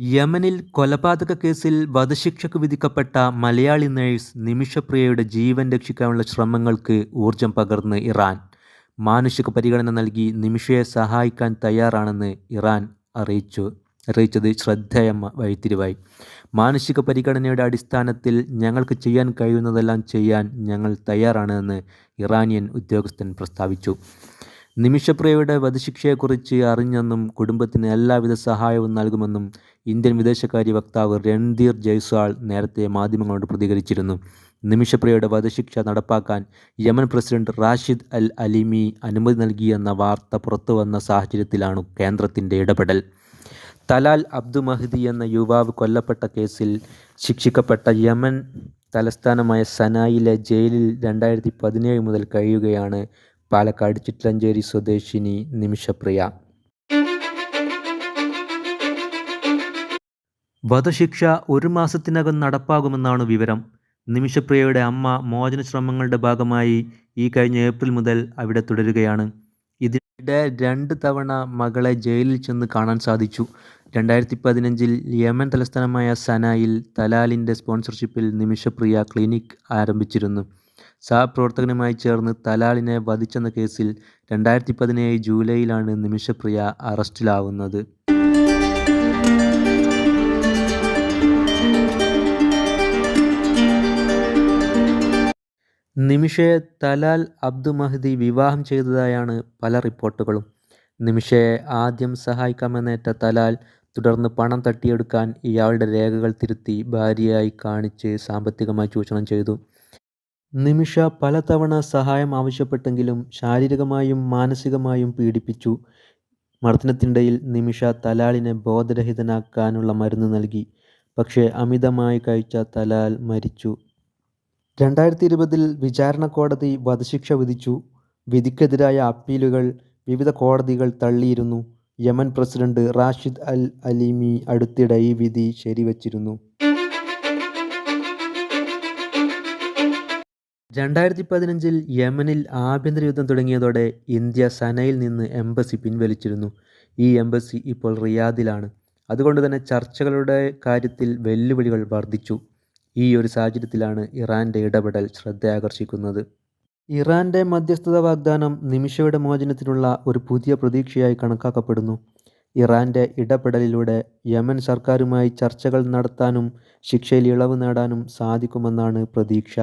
യമനിൽ കൊലപാതക കേസിൽ വധശിക്ഷക്ക് വിധിക്കപ്പെട്ട മലയാളി നഴ്സ് നിമിഷപ്രിയയുടെ ജീവൻ രക്ഷിക്കാനുള്ള ശ്രമങ്ങൾക്ക് ഊർജം പകർന്ന് ഇറാൻ. മാനുഷിക പരിഗണന നൽകി നിമിഷയെ സഹായിക്കാൻ തയ്യാറാണെന്ന് ഇറാൻ അറിയിച്ചു. അറിയിച്ചത് ശ്രദ്ധേയ വഴിത്തിരിവായി. മാനുഷിക പരിഗണനയുടെ അടിസ്ഥാനത്തിൽ ഞങ്ങൾക്ക് ചെയ്യാൻ കഴിയുന്നതെല്ലാം ചെയ്യാൻ ഞങ്ങൾ തയ്യാറാണെന്ന് ഇറാനിയൻ ഉദ്യോഗസ്ഥൻ പ്രസ്താവിച്ചു. നിമിഷപ്രിയയുടെ വധശിക്ഷയെക്കുറിച്ച് അറിഞ്ഞെന്നും കുടുംബത്തിന് എല്ലാവിധ സഹായവും നൽകുമെന്നും ഇന്ത്യൻ വിദേശകാര്യ വക്താവ് രൺധീർ ജയ്സ്വാൾ നേരത്തെ മാധ്യമങ്ങളോട് പ്രതികരിച്ചിരുന്നു. നിമിഷപ്രിയയുടെ വധശിക്ഷ നടപ്പാക്കാൻ Yemen president Rashad al Alimi അനുമതി നൽകിയെന്ന വാർത്ത പുറത്തുവന്ന സാഹചര്യത്തിലാണ് കേന്ദ്രത്തിന്റെ ഇടപെടൽ. തലാൽ അബ്ദു മഹ്ദി എന്ന യുവാവ് കൊല്ലപ്പെട്ട കേസിൽ ശിക്ഷിക്കപ്പെട്ട യമൻ തലസ്ഥാനമായ സനായിലെ ജയിലിൽ രണ്ടായിരത്തി പതിനേഴ് മുതൽ കഴിയുകയാണ്. പാലക്കാട് ചിറ്റലഞ്ചേരി സ്വദേശിനി നിമിഷപ്രിയ. വധശിക്ഷ ഒരു മാസത്തിനകം നടപ്പാകുമെന്നാണ് വിവരം. നിമിഷപ്രിയയുടെ അമ്മ മോചന ശ്രമങ്ങളുടെ ഭാഗമായി ഈ കഴിഞ്ഞ ഏപ്രിൽ മുതൽ അവിടെ തുടരുകയാണ്. ഇതിനിടെ രണ്ട് തവണ മകളെ ജയിലിൽ ചെന്ന് കാണാൻ സാധിച്ചു. രണ്ടായിരത്തി പതിനഞ്ചിൽ യമൻ തലസ്ഥാനമായ സനായിൽ തലാലിന്റെ സ്പോൺസർഷിപ്പിൽ നിമിഷപ്രിയ ക്ലിനിക് ആരംഭിച്ചിരുന്നു. സഹപ്രവർത്തകനുമായി ചേർന്ന് തലാലിനെ വധിച്ചെന്ന കേസിൽ രണ്ടായിരത്തി പതിനേഴ് ജൂലൈയിലാണ് നിമിഷപ്രിയ അറസ്റ്റിലാവുന്നത്. നിമിഷയെ തലാൽ അബ്ദു മഹ്ദി വിവാഹം ചെയ്തതായാണ് പല റിപ്പോർട്ടുകളും. നിമിഷയെ ആദ്യം സഹായിക്കാമെന്നേറ്റ തലാൽ തുടർന്ന് പണം തട്ടിയെടുക്കാൻ ഇയാളുടെ രേഖകൾ തിരുത്തി ഭാര്യയായി കാണിച്ച് സാമ്പത്തികമായി ചൂഷണം ചെയ്തു. നിമിഷ പലതവണ സഹായം ആവശ്യപ്പെട്ടെങ്കിലും ശാരീരികമായും മാനസികമായും പീഡിപ്പിച്ചു. മർദ്ദനത്തിനിടയിൽ നിമിഷ തലാലിനെ ബോധരഹിതനാക്കാനുള്ള മരുന്ന് നൽകി. പക്ഷേ അമിതമായി കഴിച്ച തലാൽ മരിച്ചു. രണ്ടായിരത്തി ഇരുപതിൽ വിചാരണ കോടതി വധശിക്ഷ വിധിച്ചു. വിധിക്കെതിരായ അപ്പീലുകൾ വിവിധ കോടതികൾ തള്ളിയിരുന്നു. Yemen president Rashad al Alimi അടുത്തിടെ ഈ വിധി ശരിവച്ചിരുന്നു. രണ്ടായിരത്തി പതിനഞ്ചിൽ യമനിൽ ആഭ്യന്തര യുദ്ധം തുടങ്ങിയതോടെ ഇന്ത്യ സനയിൽ നിന്ന് എംബസി പിൻവലിച്ചിരുന്നു. ഈ എംബസി ഇപ്പോൾ റിയാദിലാണ്. അതുകൊണ്ട് തന്നെ ചർച്ചകളുടെ കാര്യത്തിൽ വെല്ലുവിളികൾ വർദ്ധിച്ചു. ഈ ഒരു സാഹചര്യത്തിലാണ് ഇറാന്റെ ഇടപെടൽ ശ്രദ്ധയാകർഷിക്കുന്നത്. ഇറാന്റെ മധ്യസ്ഥത വാഗ്ദാനം നിമിഷയുടെ മോചനത്തിനുള്ള ഒരു പുതിയ പ്രതീക്ഷയായി കണക്കാക്കപ്പെടുന്നു. ഇറാന്റെ ഇടപെടലിലൂടെ യമൻ സർക്കാരുമായി ചർച്ചകൾ നടത്താനും ശിക്ഷയിൽ ഇളവ് നേടാനും സാധിക്കുമെന്നാണ് പ്രതീക്ഷ.